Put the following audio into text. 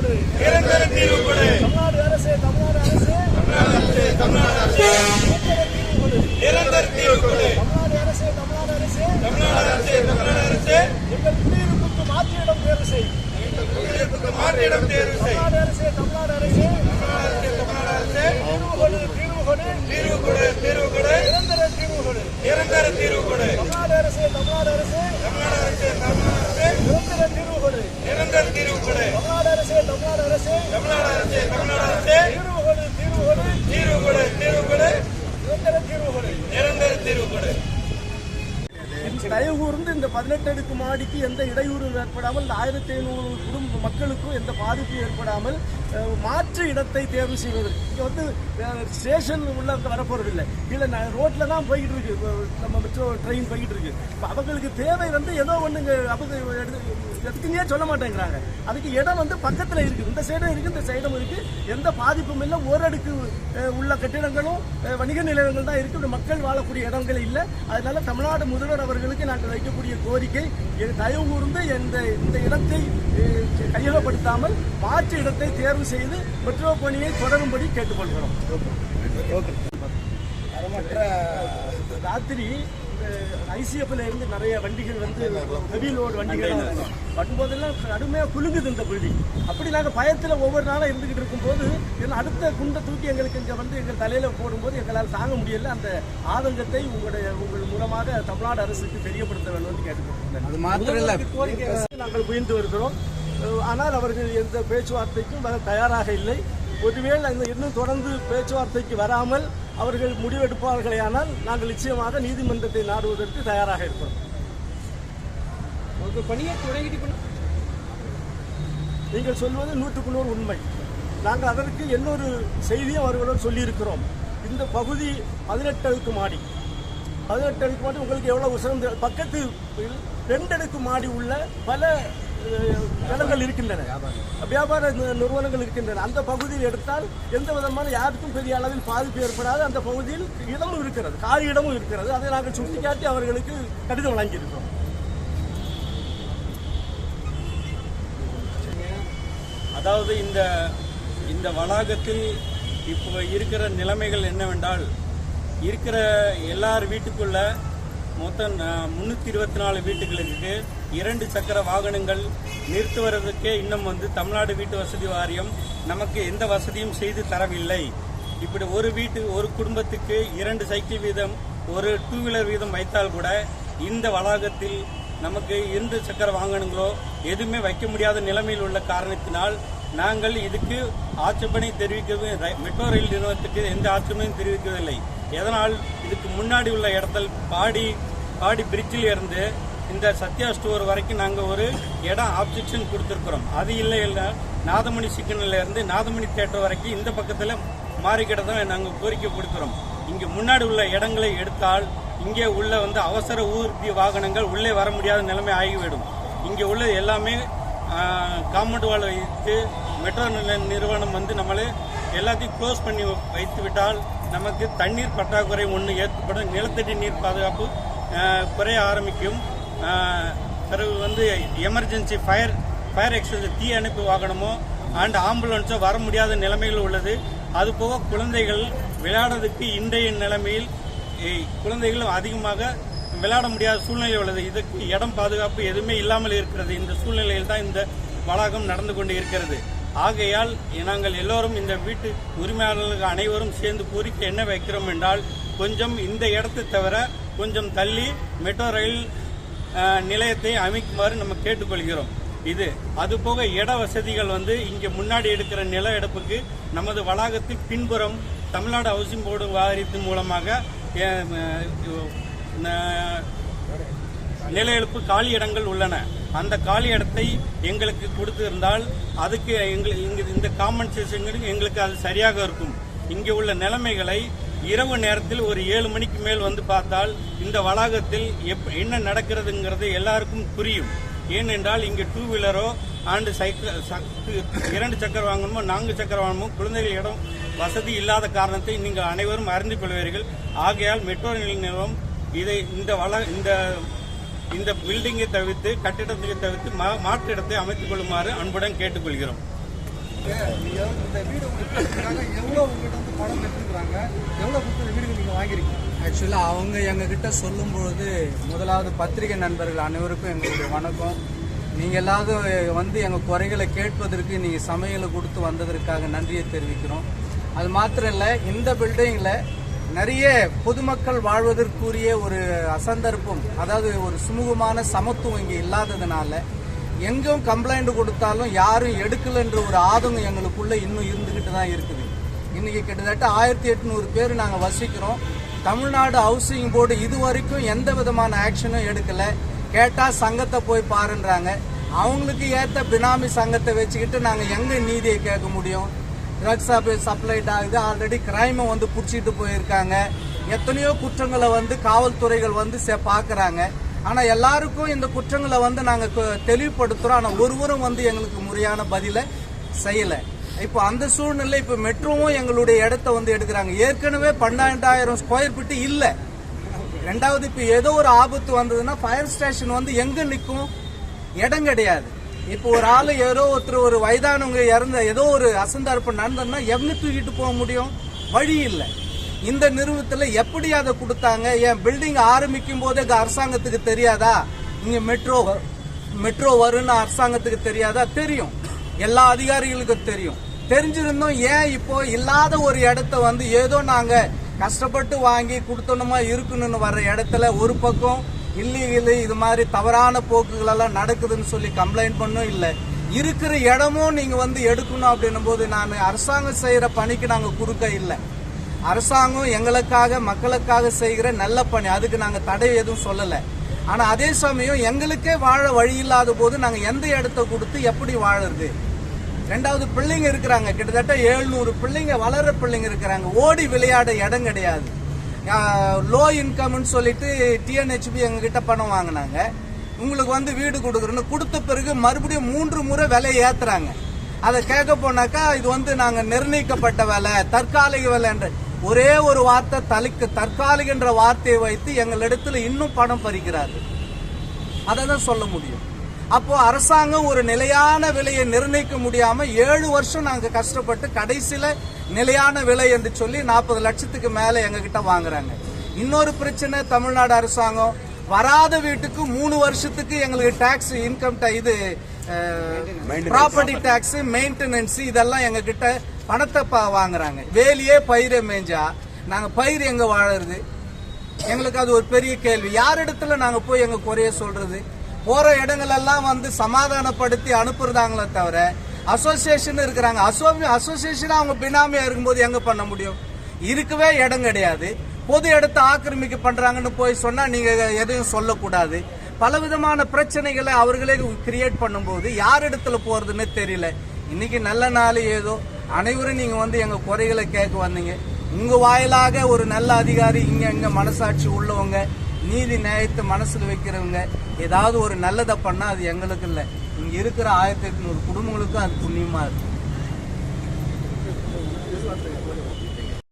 கொடு நிரந்தர தீர்வு கொடு தமிழ்நாடு அரசு தமிழ்நாடு அரசு. தமிழ்நாடு அரசு தமிழ்நாடு அரசு. நிரந்தர தீர்வு கொடு நிரந்தர தீர்வு கொடு தமிழ்நாடு அரசு தமிழ்நாடு அரசு. தமிழ்நாடு அரசு தமிழ்நாடு அரசு. எங்கள் குடியிருப்புக்கு மாற்று இடம் தேர்வு செய். குடியிருப்புக்கு மாற்று இடம் தேர்வு செய். தமிழ்நாடு அரசு தமிழ்நாடு அரசு. தமிழ்நாடு அரசு தமிழ்நாடு அரசு. தீர்வு கொடு தீர்வு கொடு தீர்வு கொடு தீர்வு கொடு நிரந்தர தீர்வு கொடு நிரந்தர தீர்வு கொடு தமிழ்நாடு அரசு தமிழ்நாடு அரசு. தமிழ்நாடு அரசு தமிழ்நாடு அரசு. நிரந்தர தீர்வு கொடு நிரந்தர தீர்வு கொடு தமிழ்நாடு அரசு. தமிழ்நாடு அரசு தமிழ்நாடு அரசு. தமிழ்நாடு அரசு தீர்வு கொடு தீர்வு கொடு தீர்வு கொடு தீர்வு கொடு நிரந்தர தீர்வு கொடு நிரந்தர தீர்வு கொடு தயவு கூர்ந்து இந்த பதினெட்டு அடுக்கு மாடிக்கு எந்த இடையூறும் ஏற்படாமல் இந்த ஆயிரத்தி ஐநூறு குடும்ப மக்களுக்கும் எந்த பாதிப்பும் ஏற்படாமல் மாற்று இடத்தை தேர்வு செய்வது இங்கே வந்து ஸ்டேஷன் உள்ள வரப்போறதில்லை. இல்லை ந- ரோட்டில் தான் போய்கிட்டு இருக்கு. நம்ம மெட்ரோ ட்ரெயின் போய்கிட்டு இருக்கு. இப்போ அவங்களுக்கு தேவை வந்து ஏதோ ஒன்றுங்க அவங்க எடுத்து- எதுக்குன்னே சொல்ல மாட்டேங்கிறாங்க. அதுக்கு இடம் வந்து பக்கத்தில் இருக்குது இந்த சைடும் இருக்குது இந்த சைடும் இருக்குது எந்த பாதிப்பும் இல்லை. ஓரடுக்கு அடுக்கு உள்ள கட்டிடங்களும் வணிக நிலையங்கள் தான் இருக்குது மக்கள் வாழக்கூடிய இடங்கள் இல்லை. அதனால தமிழ்நாடு முதல்வர் அவர்களுக்கு நாங்கள் வைக்கக்கூடிய கோரிக்கை தயவு கூர்ந்து இந்த இந்த இடத்தை கையகப்படுத்தாமல் மாற்று இடத்தை தேர்வு செய்து மெட்ரோ பணியை தொடரும்படி கேட்டுக்கொள்கிறோம். ராத்திரி ஐசிஎஃப்ல இருந்து நிறைய வண்டிகள் வந்து ஹெவி லோடு வண்டிகள் வரும்போதெல்லாம் கடுமையா குலுங்குது இந்த பில்டிங் அப்படி நாங்கள் பயத்தில் ஒவ்வொரு நாளும் இருந்துகிட்டு இருக்கும்போது அடுத்த குண்டை தூக்கி எங்களுக்கு இங்கே வந்து எங்கள் தலையில போடும்போது எங்களால் தாங்க முடியல. அந்த ஆதங்கத்தை உங்களுடைய உங்கள் மூலமாக தமிழ்நாடு அரசுக்கு தெரியப்படுத்த வேண்டும் கேட்டுக்கொள்கிறேன். நாங்கள் முயன்று வருகிறோம். ஆனால் அவர்கள் எந்த பேச்சுவார்த்தைக்கும் வர தயாராக இல்லை. ஒருவேளை அந்த இன்னும் தொடர்ந்து பேச்சுவார்த்தைக்கு வராமல் அவர்கள் முடிவெடுப்பார்களேயானால் நாங்கள் நிச்சயமாக நீதிமன்றத்தை நாடுவதற்கு தயாராக இருக்கிறோம். பணியை தொடங்கிட்டு நீங்கள் சொல்வது நூற்றுக்கு நூறு உண்மை. நாங்கள் அதற்கு இன்னொரு செய்தியும் அவர்களோடு சொல்லியிருக்கிறோம். இந்த பகுதி பதினெட்டு அடுக்கு மாடி. பதினெட்டு அடுக்கு மாடி உங்களுக்கு எவ்வளவு சிறந்த பக்கத்து ரெண்டு அடுக்கு மாடி உள்ள பல நிலங்கள் இருக்கின்றன வியாபார நிறுவனங்கள் இருக்கின்றன. அந்த பகுதியில் எடுத்தால் எந்த விதமான யாருக்கும் பெரிய அளவில் பாதிப்பு ஏற்படாது. அந்த பகுதியில் இடமும் இருக்கிறது. காலி இடமும் இருக்கிறது. அதை நாங்கள் சுட்டிக்காட்டி அவர்களுக்கு கடிதம் வழங்கியிருக்கிறோம். அதாவது இந்த இந்த வளாகத்தில் இப்போ இருக்கிற நிலைமைகள் என்னவென்றால் இருக்கிற எல்லார் வீட்டுக்குள்ள மொத்தம் முந்நூற்றி இருபத்தி நாலு வீட்டுகளுக்கு இரண்டு சக்கர வாகனங்கள் நிறுத்துவதற்கே இன்னும் வந்து தமிழ்நாடு வீட்டு வசதி வாரியம் நமக்கு எந்த வசதியும் செய்து தரவில்லை. இப்படி ஒரு வீட்டு ஒரு குடும்பத்துக்கு இரண்டு சைக்கிள் வீதம் ஒரு டூ வீலர் வீதம் வைத்தால் கூட இந்த வளாகத்தில் நமக்கு இரண்டு சக்கர வாகனங்களோ எதுவுமே வைக்க முடியாத நிலைமையில் உள்ள காரணத்தினால் நாங்கள் இதுக்கு ஆட்சேபனை தெரிவிக்கவே மெட்ரோ ரயில் நிறுவனத்துக்கு எந்த ஆட்சேபனையும் தெரிவிக்கவில்லை. எதனால் இதுக்கு முன்னாடி உள்ள இடத்தில் பாடி பாடி பிரிட்ஜில் இருந்து இந்த சத்யா ஸ்டோர் வரைக்கும் நாங்கள் ஒரு இடம் ஆப்ஜெக்ஷன் கொடுத்துருக்குறோம். அது இல்லை இல்லை நாதமணி சிக்கனிலேருந்து இருந்து நாதமணி தேட்டர் வரைக்கும் இந்த பக்கத்தில் மாறிக்கிட்ட தான் நாங்கள் கோரிக்கை கொடுக்குறோம். இங்கே முன்னாடி உள்ள இடங்களை எடுத்தால் இங்கே உள்ள வந்து அவசர ஊர்தி வாகனங்கள் உள்ளே வர முடியாத நிலைமை ஆகிவிடும். இங்கே உள்ள எல்லாமே காம்பவுண்ட் வால் வைத்து மெட்ரோ நிறுவனம் வந்து நம்மளை எல்லாத்தையும் க்ளோஸ் பண்ணி வைத்து விட்டால் நமக்கு தண்ணீர் பற்றாக்குறை ஒன்று ஏற்படும். நிலத்தடி நீர் பாதுகாப்பு குறைய ஆரம்பிக்கும். பிறகு வந்து எமர்ஜென்சி ஃபயர் ஃபயர் எக்ஸ்டென்ஷன் தீ அனுப்பு வாகனமோ அண்ட் ஆம்புலன்ஸோ வர முடியாத நிலைமைகள் உள்ளது. அதுபோக குழந்தைகள் விளையாடுறதுக்கு இன்றைய நிலைமையில் குழந்தைகளும் அதிகமாக விளையாட முடியாத சூழ்நிலை உள்ளது. இதுக்கு இடம் பாதுகாப்பு எதுவுமே இல்லாமல் இருக்கிறது. இந்த சூழ்நிலையில் தான் இந்த வளாகம் நடந்து கொண்டு இருக்கிறது. ஆகையால் நாங்கள் எல்லோரும் இந்த வீட்டு உரிமையாளர்கள் அனைவரும் சேர்ந்து கோரிக்கை என்ன வைக்கிறோம் என்றால் கொஞ்சம் இந்த இடத்தை தவிர கொஞ்சம் தள்ளி மெட்ரோ ரயில் நிலையத்தை அமைக்குமாறு நம்ம கேட்டுக்கொள்கிறோம். இது அதுபோக இட வசதிகள் வந்து இங்கே முன்னாடி எடுக்கிற நில எடுப்புக்கு நமது வளாகத்தில் பின்புறம் தமிழ்நாடு ஹவுசிங் போர்டு வாரியத்தின் மூலமாக நில எழுப்பு காலி இடங்கள் உள்ளன. அந்த காலி இடத்தை எங்களுக்கு கொடுத்திருந்தால் அதுக்கு எங்கள் இங்கு இந்த காம்பன்சேஷன் எங்களுக்கு அது சரியாக இருக்கும். இங்கே உள்ள நிலைமைகளை இரவு நேரத்தில் ஒரு ஏழு மணிக்கு மேல் வந்து பார்த்தால் இந்த வளாகத்தில் எப் என்ன நடக்கிறதுங்கிறது எல்லாருக்கும் புரியும். ஏனென்றால் இங்கே டூ வீலரோ ஆண்டு சைக்கிள் இரண்டு சக்கர வாகனமோ நான்கு சக்கர வாகனமோ குழந்தைகள் இடம் வசதி இல்லாத காரணத்தை நீங்கள் அனைவரும் அறிந்து கொள்வீர்கள். ஆகையால் மெட்ரோ நிலையம் இதை இந்த வள இந்த இந்த பில்டிங்கை தவிர்த்து கட்டிடத்தை தவிர்த்து மா- மாற்று இடத்தை அமைத்துக் கொள்ளுமாறு அன்புடன் கேட்டுக்கொள்கிறோம். ஆக்சுவலாக அவங்க எங்ககிட்ட சொல்லும்பொழுது முதலாவது பத்திரிகை நண்பர்கள் அனைவருக்கும் எங்களுடைய வணக்கம். நீங்கள் எல்லாரும் வந்து எங்கள் குறைகளை கேட்பதற்கு நீங்கள் சமையலை கொடுத்து வந்ததற்காக நன்றியை தெரிவிக்கிறோம். அது மாத்திரம் இல்லை இந்த பில்டிங்கில் நிறைய பொதுமக்கள் வாழ்வதற்குரிய ஒரு அசந்தர்ப்பம் அதாவது ஒரு சுமூகமான சமத்துவம் இங்கே இல்லாததுனால எங்கும் கம்ப்ளைண்ட் கொடுத்தாலும் யாரும் எடுக்கலைன்ற ஒரு ஆதங்கம் எங்களுக்குள்ள இன்னும் இருந்துகிட்டு தான் இருக்குது. இன்னைக்கு கிட்டத்தட்ட ஆயிரத்தி எட்நூறு பேர் நாங்கள் வசிக்கிறோம். தமிழ்நாடு ஹவுசிங் போர்டு இது வரைக்கும் எந்த விதமான ஆக்ஷனும் எடுக்கலை. கேட்டால் சங்கத்தை போய் பாருன்றாங்க. அவங்களுக்கு ஏற்ற பினாமி சங்கத்தை வச்சுக்கிட்டு நாங்கள் எங்கே நீதியை கேட்க முடியும்? ட்ரக்ஸ் சப்ளைட் ஆகுது ஆல்ரெடி கிரைமை வந்து பிடிச்சிட்டு போயிருக்காங்க. எத்தனையோ குற்றங்களை வந்து காவல்துறைகள் வந்து பார்க்குறாங்க ஆனால் எல்லாருக்கும் இந்த குற்றங்களை வந்து நாங்கள் தெளிவுபடுத்துகிறோம் ஆனால் ஒருவரும் வந்து எங்களுக்கு முறையான பதிலை செய்யலை. இப்போ அந்த சூழ்நிலை இப்போ மெட்ரோவும் எங்களுடைய இடத்த வந்து எடுக்கிறாங்க. ஏற்கனவே பன்னெண்டாயிரம் ஸ்கொயர் ஃபீட் இல்லை. ரெண்டாவது இப்போ ஏதோ ஒரு ஆபத்து வந்ததுன்னா ஃபயர் ஸ்டேஷன் வந்து எங்கே நிற்கும் இடம் கிடையாது. இப்போ ஒரு ஆள் ஏதோ ஒருத்தர் ஒரு வயதானவங்க இறந்த ஏதோ ஒரு அசந்தார்ப்பம் நடந்ததுன்னா எங்க தூக்கிட்டு போக முடியும்? வழி இல்லை. இந்த நிறுவனத்தில் எப்படி அதை கொடுத்தாங்க? என் பில்டிங் ஆரம்பிக்கும் போதே அரசாங்கத்துக்கு தெரியாதா? இங்க மெட்ரோ மெட்ரோ வரும்னு அரசாங்கத்துக்கு தெரியாதா? தெரியும். எல்லா அதிகாரிகளுக்கும் தெரியும். தெரிஞ்சிருந்தோம் ஏன் இப்போ இல்லாத ஒரு இடத்த வந்து ஏதோ நாங்க கஷ்டப்பட்டு வாங்கி கொடுத்தோணுமா இருக்கணும்னு வர்ற இடத்துல ஒரு பக்கம் இல்லீகல் இது மாதிரி தவறான போக்குகள் எல்லாம் நடக்குதுன்னு சொல்லி கம்ப்ளைண்ட் பண்ணும் இல்லை. இருக்கிற இடமும் நீங்க வந்து எடுக்கணும் அப்படின்னும் போது நான் அரசாங்கம் செய்யற பணிக்கு நாங்க குறுக்க இல்லை. அரசாங்கம் எங்களுக்காக மக்களுக்காக செய்கிற நல்ல பணி. அதுக்கு நாங்க தடை எதுவும் சொல்லல. ஆனா அதே சமயம் எங்களுக்கே வாழ வழி இல்லாத போது நாங்க எந்த இடத்த கொடுத்து எப்படி வாழறது? ரெண்டாவது பிள்ளைங்க இருக்கிறாங்க. கிட்டத்தட்ட எழுநூறு பிள்ளைங்க வளர்கிற பிள்ளைங்க இருக்கிறாங்க. ஓடி விளையாட இடம் கிடையாது. லோ இன்கம்னு சொல்லிட்டு டிஎன்ஹெச்பி எங்ககிட்ட பணம் வாங்கினாங்க. உங்களுக்கு வந்து வீடு கொடுக்குறோன்னு கொடுத்த பிறகு மறுபடியும் மூன்று முறை விலை ஏத்துறாங்க. அதை கேட்க போனாக்கா இது வந்து நாங்க நிர்ணயிக்கப்பட்ட விலை தற்காலிக விலைன்ற. ஒரே ஒரு வார்த்தை தலைக்கு தற்காலிகன்ற வார்த்தையை வைத்து எங்களிடத்தில் இன்னும் பணம் பறிக்கிறார்கள். அதை தான் சொல்ல முடியும். அப்போ அரசாங்கம் ஒரு நிலையான விலையை நிர்ணயிக்க முடியாம ஏழு வருஷம் நாங்க கஷ்டப்பட்டு கடைசியில நிலையான விலை என்று சொல்லி நாற்பது லட்சத்துக்கு மேல எங்க கிட்ட வாங்குறாங்க. இன்னொரு பிரச்சனை தமிழ்நாடு அரசாங்கம் வராத வீட்டுக்கு மூணு வருஷத்துக்கு எங்களுக்கு டாக்ஸ் இன்கம் இது ப்ராப்பர்ட்டி டாக்ஸ் மெயின்டெனன்ஸ் இதெல்லாம் எங்க கிட்ட பணத்தை பா- வாங்குறாங்க. வேலியே பயிரை மேய்ஞ்சா நாங்க பயிர் எங்க வாழறது? எங்களுக்கு அது ஒரு பெரிய கேள்வி. யார் இடத்துல நாங்க போய் எங்க குறைய சொல்றது? போற இடங்கள் எல்லாம் வந்து சமாதானப்படுத்தி அனுப்புறதாங்களே தவிர அசோசியேஷன் இருக்கிறாங்க. அசோசியேஷன் அவங்க பினாமியா இருக்கும்போது எங்க பண்ண முடியும்? இருக்கவே இடம் கிடையாது. பொது இடத்தை ஆக்கிரமிக்க பண்றாங்கன்னு போய் சொன்னா நீங்க எதையும் சொல்லக்கூடாது. பலவிதமான பிரச்சனைகளை அவர்களே கிரியேட் பண்ணும்போது யார் இடத்துல போறதுன்னு தெரியல. இன்னைக்கு நல்ல நாள் ஏதோ. அனைவரும் நீங்க வந்து எங்க குறைகளை கேட்க வந்தீங்க. உங்க வாயிலாக ஒரு நல்ல அதிகாரி இங்க இங்க மனசாட்சி உள்ளவங்க. நீதி நியாயத்தை மனசில் வைக்கிறவங்க ஏதாவது ஒரு நல்லதை பண்ணால் அது எங்களுக்கு இல்லை. இங்கே இருக்கிற ஆயிரத்தி எட்நூறு குடும்பங்களுக்கும் அது புண்ணியமாக இருக்கு.